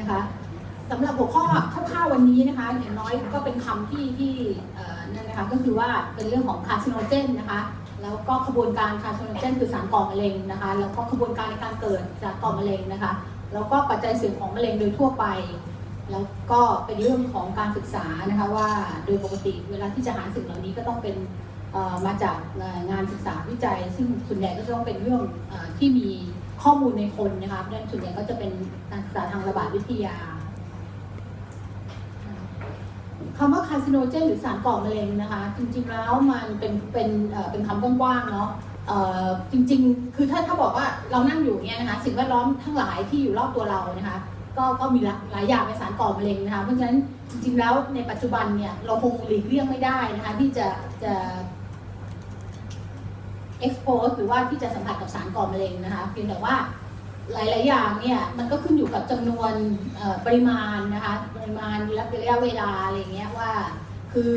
นะคะสำหรับหัวข้อคร่าวๆวันนี้นะคะอย่างน้อยก็เป็นคำที่ที่นั่นนะคะก็คือว่าเป็นเรื่องของคาร์ซิโนเจนนะคะแล้วก็ขบวนการคาร์ซิโนเจนคือสารก่อมะเร็งนะคะแล้วก็ขบวนการในการเกิดจากก่อมะเร็งนะคะแล้วก็ปัจจัยเสี่ยงของมะเร็งโดยทั่วไป แล้วก็เป็นเรื่องของการศึกษานะคะว่าโดยปกติเวลาที่จะหาสิ่งเหล่านี้ก็ต้องเป็นมาจากงานศึกษาวิจัย ซึ่งส่วนใหญ่ก็จะต้องเป็นเรื่องอที่มี ข้อมูลในคนนะคะเพราะฉะนั้นส่วนใหญ่ก็จะเป็นการศึกษาทางระบาดวิทยาคำว่าคาร์ซิโนเจนหรือสารก่อมะเร็งนะคะ จริงๆแล้วมันเป็นเป็นเป็นคำกว้างๆเนาะจริงๆ คือถ้าถ้าบอกว่าเรานั่งอยู่เนี่ยนะคะสิ่งแวดล้อมทั้งหลายที่อยู่รอบตัวเรานะคะก็ก็มีหลายอย่างเป็นสารก่อมะเร็งนะคะเพราะฉะนั้นจริงๆแล้วในปัจจุบันเนี่ยเราคงหลีกเลี่ยงไม่ได้นะคะที่จะจะ expose หรือว่าที่จะสัมผัสกับสารก่อมะเร็งนะคะเพียงแต่ว่าหลาย ๆ อย่างเนี่ยมันก็ขึ้นอยู่กับจำนวนปริมาณนะคะปริมาณระยะเวลาอะไรเงี้ยว่าคือ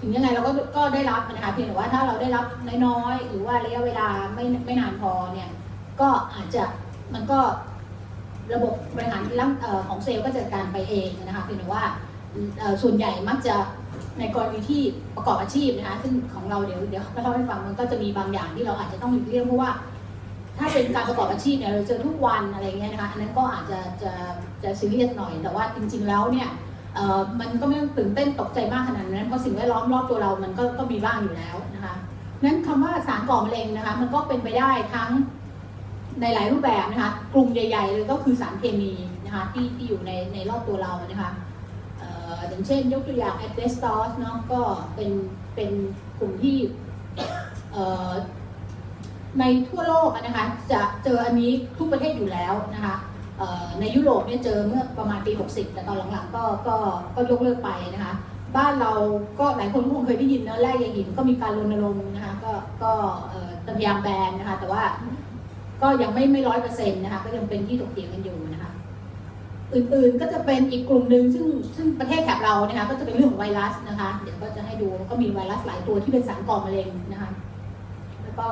ถึงยังไงเราก็ก็ได้รับนะคะเพียงแต่ว่าถ้าเราได้รับน้อยๆหรือว่าระยะเวลาไม่ไม่นานพอเนี่ยก็อาจจะมันก็ระบบบริหารของเซลล์ก็จัดการไปเองนะคะเพียงแต่ว่าส่วนใหญ่มักจะ ในกรณีที่ประกอบอาชีพนะคะซึ่งของเราเดี๋ยวเดี๋ยวก็เล่าให้ฟังมันก็จะมีบางอย่างที่เราอาจจะต้องหลีกเลี่ยงเพราะว่า ถ้าเป็นการประกอบอาชีพเนี่ยเราเจอทุกวันอะไรเงี้ยนะคะอันนั้นก็อาจจะจะจะซีเรียสหน่อย แต่ว่าจริง ๆแล้วเนี่ยมันก็ไม่ต้องตื่นเต้นตกใจมากขนาดนั้นเพราะสิ่งแวดล้อมรอบตัวเรามันก็ก็มีบ้างอยู่แล้วนะคะนั้นคำว่าสารก่อมะเร็งนะคะมันก็เป็นไปได้ทั้งในหลายรูปแบบนะคะกลุ่มใหญ่ ๆ เลยก็คือสารเคมีนะคะที่ที่อยู่ในในรอบตัวเรานะคะ อย่างเช่นยกตัวอย่างแอสเบสตอสเนาะก็เป็นเป็นกลุ่มที่ในทั่วโลกนะคะจะเจออันนี้ทุกประเทศอยู่แล้วนะคะในยุโรปเนี่ยเจอเมื่อประมาณปี 60 แต่ตอนหลังๆก็ก็ก็ยกเลิกไปนะคะ บ้านเราก็หลายคนคงเคยได้ยินนะแร่ยาหินก็มีการรณรงค์นะคะก็ก็พยายามแบนนะคะแต่ว่าก็ยังไม่ไม่ร้อยเปอร์เซ็นต์นะคะก็ยังเป็นที่ถกเถียงกันอยู่นะคะ อื่นๆ ก็จะเป็นอีกกลุ่มหนึ่งซึ่งซึ่งประเทศแถบเรานะคะก็จะเป็นเรื่องของไวรัสนะคะเดี๋ยวก็จะให้ดูก็มีไวรัสหลายตัวที่เป็นสารก่อมะเร็งนะคะแล้วก็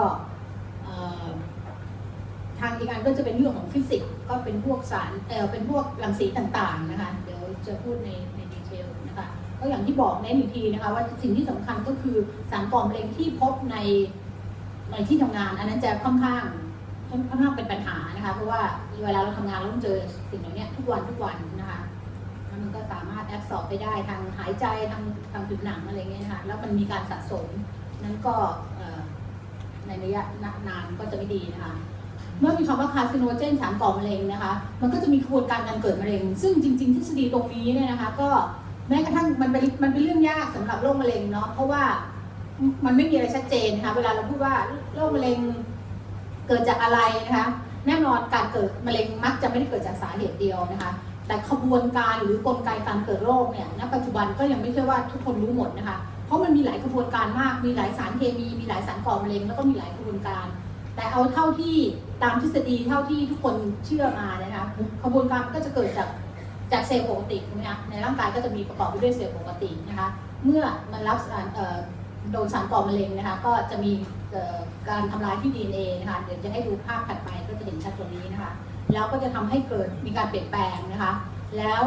ทางอีกอันก็จะเป็นเรื่องของฟิสิกส์ก็เป็นพวกสารเออเป็นพวกรังสีต่างๆนะคะเดี๋ยวจะพูดในในดีเทลนะคะก็อย่างที่บอกเน้นอีกทีนะคะว่าสิ่งที่สำคัญก็คือสารก่อมะเร็งที่พบในในที่ทำงาน อันนั้นจะค่อนข้าง ค่อนข้างเป็นปัญหานะคะ เพราะว่าเวลาเราทำงานเราต้องเจอสิ่งเหล่านี้ทุกวันทุกวันนะคะแล้วมันก็สามารถแอบสอบไปได้ทางหายใจทางทางผิวหนังอะไรเงี้ยนะคะแล้วมันมีการสะสมนั้นก็ในระยะนานก็จะไม่ดีนะคะเมื่อมีคำว่าคาร์ซิโนเจนสารก่อมะเร็งนะคะ มันก็จะมีกระบวนการการเกิดมะเร็ง ซึ่งจริง ๆ ทฤษฎีตรงนี้เนี่ยนะคะ ก็แม้กระทั่งมันเป็นมันเป็นเรื่องยากสำหรับโรคมะเร็งเนาะเพราะว่ามันไม่มีอะไรชัดเจนนะคะเวลาเราพูดว่าโรคมะเร็ง เกิดจากอะไรนะคะ แน่นอนการเกิดมะเร็งมักจะไม่ได้เกิดจากสาเหตุเดียวนะคะ แต่ขบวนการหรือกลไกการเกิดโรคเนี่ยณปัจจุบันก็ยังไม่ใช่ว่าทุกคนรู้หมดนะคะ เพราะมันมีหลายกระบวนการมาก มีหลายสารเคมี มีหลายสารก่อมะเร็งแล้วก็มีหลายกระบวนการ แต่เอาเท่าที่ตามทฤษฎีเท่าที่ทุกคนเชื่อมานะคะกระบวนการมันก็จะเกิดจากจากเซลล์ปกติถูกไหมคะในร่างกายก็จะมีประกอบไปด้วยเซลล์ปกตินะคะ เมื่อมันรับสารโดนสารก่อมะเร็งนะคะ ก็จะมี การทำลายที่ DNA นะคะเดี๋ยวจะให้ดูภาพถัดไปก็จะเห็นชัดตรงนี้นะคะ แล้วก็จะทำให้เกิดมีการเปลี่ยนแปลงนะคะ แล้ว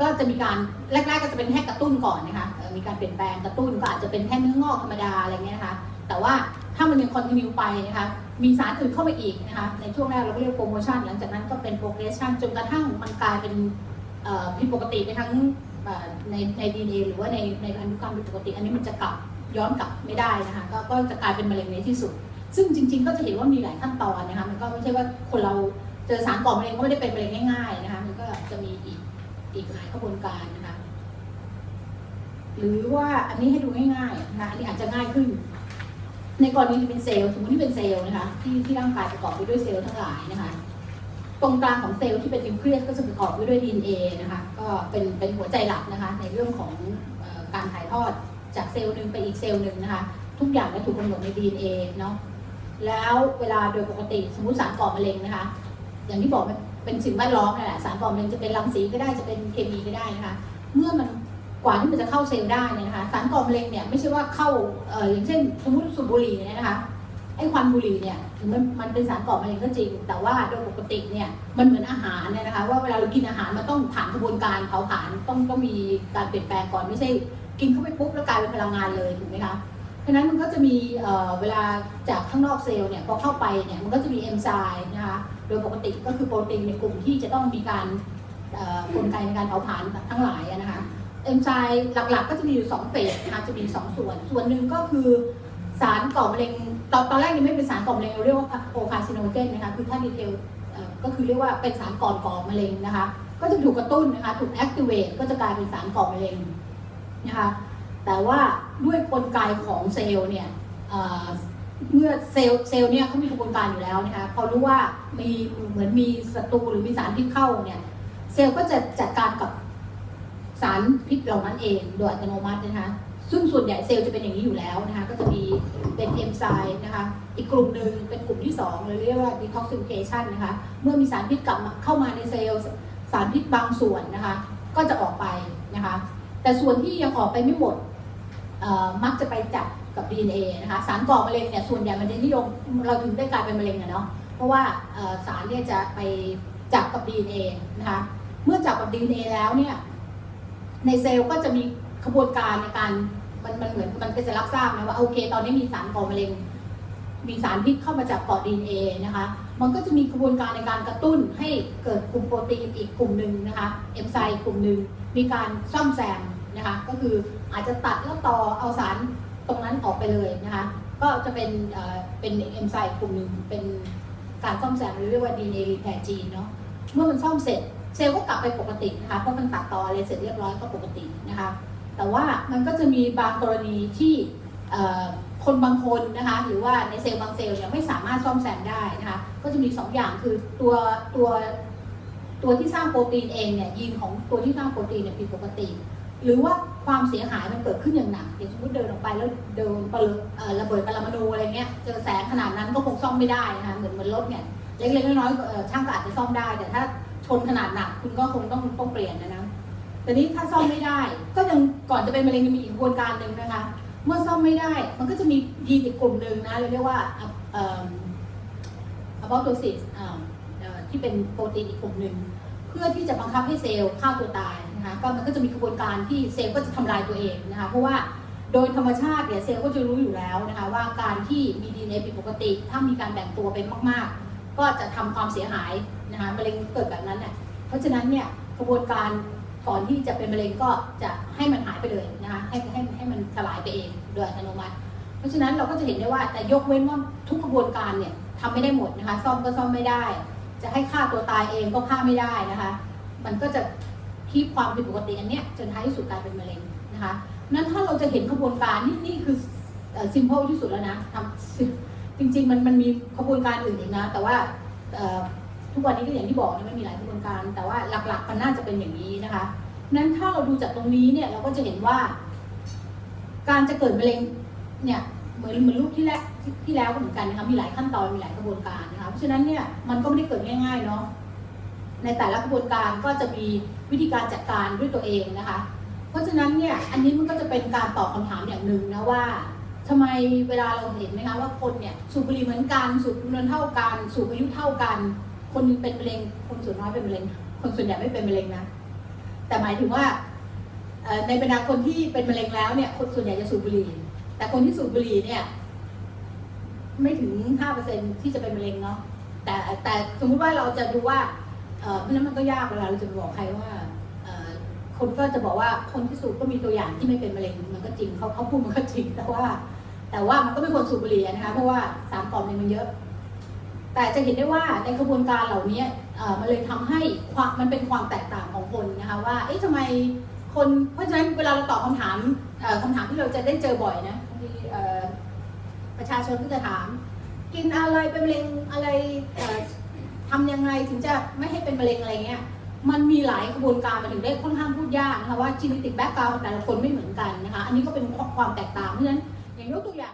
ก็จะมีการแรกๆก็จะเป็นแค่กระตุ้นก่อนนะคะมีการเปลี่ยนแปลงกระตุ้นก็อาจจะเป็นแค่เนื้องอกธรรมดาอะไรเงี้ยนะคะ แต่ว่าถ้ามันยังคอนติเนียไปนะคะ มีสารอื่นเข้ามาอีกนะคะ ในช่วงแรกเราก็เรียกโปรโมชั่น หลังจากนั้นก็เป็นโปรเกรสชั่นจนกระทั่งมันกลายเป็นผิดปกติไปทั้งในในดีเหรือว่าในในพันธุกรรมผิดปกติ อันนี้มันจะกลับ ย้อนกลับไม่ได้นะคะก็ก็จะกลายเป็นมะเร็งในที่สุด ซึ่งจริง ๆ ก็จะเห็นว่ามีหลายขั้นตอนนะคะมันก็ไม่ใช่ว่าคนเราเจอสารก่อมะเร็งก็ไม่ได้เป็นมะเร็งง่ายๆนะคะมันก็จะมีอีกอีกหลายกระบวนการนะคะหรือว่าอันนี้ให้ดูง่ายๆนะอันนี้อาจจะง่ายขึ้น ในกรณีที่เป็นเซลล์สมมติที่เป็นเซลล์นะคะที่ที่ร่างกายประกอบไปด้วยเซลล์ทั้งหลายนะคะตรงกลางของเซลล์ที่เป็นนิวเคลียสก็จะประกอบไปด้วย DNA นะคะก็เป็นเป็นหัวใจหลักนะคะในเรื่องของออการถ่ายทอด จากเซลล์หนึ่งไปอีกเซลล์หนึ่งนะคะ ทุกอย่างจะถูกกำหนดใน DNA เนาะแล้วเวลาโดยปกติสมมติสารก่อมะเร็งนะคะ อย่างที่บอกมันเป็นสิ่งแวดล้อมนั่นแหละสารก่อมะเร็งจะเป็นรังสีก็ได้จะเป็นเคมีก็ได้นะคะ เมื่อมันกว่าที่มันจะเข้าเซลล์ได้เนี่ยนะคะ สารก่อมะเร็งเนี่ยไม่ใช่ว่าเข้าเอ่ออย่างเช่น สมมติสูบบุหรี่เนี่ยนะคะไอ้ควันบุหรี่เนี่ยถึงมันมันเป็นสารก่อมะเร็งก็จริง แต่ว่าโดยปกติเนี่ยมันเหมือนอาหารเนี่ยนะคะ ว่าเวลาเรากินอาหารมันต้องผ่านกระบวนการเผาผลาญต้องต้องมีการเปลี่ยนแปลงก่อนไม่ใช่ กินเข้าไปปุ๊บแล้วกลายเป็นพลังงานเลยถูกไหมคะเพราะนั้นมันก็จะมีเวลาจากข้างนอกเซลล์เนี่ยพอเข้าไปเนี่ยมันก็จะมีเอนไซม์นะคะโดยปกติก็คือโปรตีนในกลุ่มที่จะต้องมีการกลไกในการเผาผลาญทั้งหลายนะคะเอนไซม์หลักๆ ก็จะมีอยู่สองเฟสนะคะจะมีสองส่วน ส่วนหนึ่งก็คือสารก่อมะเร็งตอนตอนแรกยังไม่เป็นสารก่อมะเร็งเราเรียกว่าโพคาซิโนเจนนะคะคือถ้าดีเทลก็คือเรียกว่าเป็นสารก่อก่อมะเร็งนะคะก็จะถูกกระตุ้นนะคะถูกแอคทีเวตก็จะกลายเป็นสารก่อมะเร็ง นะคะแต่ว่าด้วยกลไกของเซลล์เนี่ยเ,เมื่อเซลล์เซลล์เนี่ยเขามีกระบวนการอยู่แล้วนะคะพอรู้ว่ามีเหมือนมีศัตรูหรือมีสารพิษเข้าเนี่ยเซลล์ก็จะจัดการกับสารพิษเหล่านั้นเองโดยอัตโนมัตินะคะซึ่งส่วนใหญ่เซลล์จะเป็นอย่างนี้อยู่แล้วนะคะก็จะมีเป็นเอนไซม์นะคะอีกกลุ่มหนึ่งเป็นกลุ่มที่2เราเรียกว่า detoxification นะคะเมื่อมีสารพิษกลับเข้ามาในเซลล์สารพิษบางส่วนนะคะก็จะออกไปนะคะ แต่ส่วนที่ยังออกไปไม่หมดมักจะไปจับกับ DNA นะคะสารก่อมะเร็งเนี่ยส่วนใหญ่มันจะนิยมเราถึงได้กลายเป็นมะเร็งอะเนาะเพราะว่าสารเนี่ยจะไปจับกับ DNA นะคะเมื่อจับกับ DNA แล้วเนี่ยในเซลล์ก็จะมีขบวนการในการมันมันเหมือนมันก็จะรับทราบนะว่าโอเค ตอนนี้มีสารก่อมะเร็ง มีสารพิษเข้ามาจับเกาะ DNA นะคะ มันก็จะมีกระบวนการในการกระตุ้นให้เกิดกลุ่มโปรตีนอีกกลุ่มหนึ่งนะคะเอนไซม์กลุ่มหนึ่งมีการซ่อมแซมนะคะก็คืออาจจะตัดแล้วต่อเอาสารตรงนั้นออกไปเลยนะคะก็จะเป็นเป็นเอนไซม์กลุ่มหนึ่งเป็นการซ่อมแซมหรือเรียกว่า DNA repair gene เนาะเมื่อมันซ่อมเสร็จเซลล์ก็กลับไปปกตินะคะเพราะมันตัดต่ออะไรเสร็จเรียบร้อยก็ปกตินะคะแต่ว่ามันก็จะมีบางกรณีที่ คนบางคนนะคะหรือว่าในเซลล์บางเซลล์เนี่ยไม่สามารถซ่อมแซมได้นะคะก็จะมีสองอย่างคือตัวตัวตัวที่สร้างโปรตีนเองเนี่ยยีนของตัวที่สร้างโปรตีนเนี่ยผิดปกติ หรือว่าความเสียหายมันเกิดขึ้นอย่างหนักอย่างสมมติเดินออกไปแล้วเดินปเลเอ่อระเบิดปรมาณูอะไรเงี้ยเจอแสงขนาดนั้นก็คงซ่อมไม่ได้นะคะเหมือนเหมือนรถเนี่ยเล็กๆน้อยๆช่างก็อาจจะซ่อมได้ แต่ถ้าชนขนาดหนักคุณก็คงต้องต้องเปลี่ยนนะนะแต่นี้ถ้าซ่อมไม่ได้ ก็ยังก่อนจะเป็นมะเร็งยังมีอีกกระบวนการหนึ่งนะคะ เมื่อซ่อมไม่ได้ มันก็จะมียีนอีกกลุ่มหนึ่งนะเราเรียกว่าอ่อ apoptosis อ่าเอ่อที่เป็นโปรตีนอีกกลุ่มหนึ่งเพื่อที่จะบังคับให้เซลล์ฆ่าตัวตายนะคะก็มันก็จะมีกระบวนการที่เซลล์ก็จะทำลายตัวเองนะคะเพราะว่าโดยธรรมชาติเนี่ยเซลล์ก็จะรู้อยู่แล้วนะคะว่าการที่มีดีเอ็นผิดปกติ ถ้ามีการแบ่งตัวเป็นมาก ๆ ก็จะทำความเสียหายนะคะมะเร็งเกิดแบบนั้นเนี่ยเพราะฉะนั้นเนี่ยกระบวนการ ก่อนที่จะเป็นมะเร็งก็จะให้มันหายไปเลยนะคะให้ให้ให้มันสลายไปเองโดยอัตโนมัติ เพราะฉะนั้นเราก็จะเห็นได้ว่าแต่ยกเว้นว่าทุกกระบวนการเนี่ยทำไม่ได้หมดนะคะ ซ่อมก็ซ่อมไม่ได้ จะให้ฆ่าตัวตายเองก็ฆ่าไม่ได้นะคะ มันก็จะคีบความผิดปกติอันเนี้ยจนท้ายที่สุดกลายเป็นมะเร็งนะคะนั้นถ้าเราจะเห็นขบวนการนี่นี่คือซิมเ l ิที่สุดแล้วนะทำจริงๆมันมันมีขบวนการอื่นอีกนะ แต่ว่า ทุกวันนี้ก็อย่างที่บอกนะมันมีหลายขบวนการ แต่ว่าหลักๆมันน่าจะเป็นอย่างนี้นะคะนั้นถ้าเราดูจากตรงนี้เนี่ยเราก็จะเห็นว่า การจะเกิดมะเร็งเนี่ยเหมือนเหมือนรูปที่แรกที่แล้วก็เหมือนกันนะคะมีหลายขั้นตอนมีหลายกระบวนการนะคะเพราะฉะนั้นเนี่ยมันก็ไม่ได้เกิดง่ายๆเนาะในแต่ละกระบวนการก็จะมีวิธีการจัดการด้วยตัวเองนะคะ เพราะฉะนั้นเนี่ยอันนี้มันก็จะเป็นการตอบคำถามอย่างหนึ่งนะว่าทำไมเวลาเราเห็นไหมคะว่าคนเนี่ยสูบบุหรี่เหมือนกันสูบจำนวนเท่ากันสูบอายุเท่ากัน คนนึงเป็นมะเร็ง คนส่วนน้อยเป็นมะเร็ง คนส่วนใหญ่ไม่เป็นมะเร็งนะ แต่หมายถึงว่าในบรรดาคนที่เป็นมะเร็งแล้วเนี่ย คนส่วนใหญ่จะสูบบุหรี่ แต่คนที่สูบบุหรี่เนี่ย ไม่ถึง5%ที่จะเป็นมะเร็งเนาะ แต่แต่สมมุติว่าเราจะดูว่าเพราะฉะนั้นมันก็ยากเวลาเราจะไปบอกใครว่าคนก็จะบอกว่าคนที่สูบก็มีตัวอย่างที่ไม่เป็นมะเร็งมันก็จริงเขาเขาพูดมันก็จริงแต่ว่า แต่ว่ามันก็ไม่ควรสูบบุหรี่นะคะเพราะว่าสารก่อมะเร็งมันเยอะ แต่จะเห็นได้ว่าในกระบวนการเหล่านี้มันเลยทำให้ความมันเป็นความแตกต่างของคนนะคะว่าเอ๊ะทำไมคนเพราะฉะนั้นเวลาเราตอบคำถามเอ่อคำถามที่เราจะได้เจอบ่อยนะบางทีประชาชนก็จะถาม กินอะไรเป็นมะเร็งอะไรเอ่อทำยังไงถึงจะไม่ให้เป็นมะเร็งอะไรเงี้ยมันมีหลายกระบวนการมาถึงได้ค่อนข้างพูดยากนะคะว่าจีนิติกแบ็กกราวของแต่ละคนไม่เหมือนกันนะคะอันนี้ก็เป็นความแตกต่างเพราะฉะนั้นอย่างยกตัวอย่าง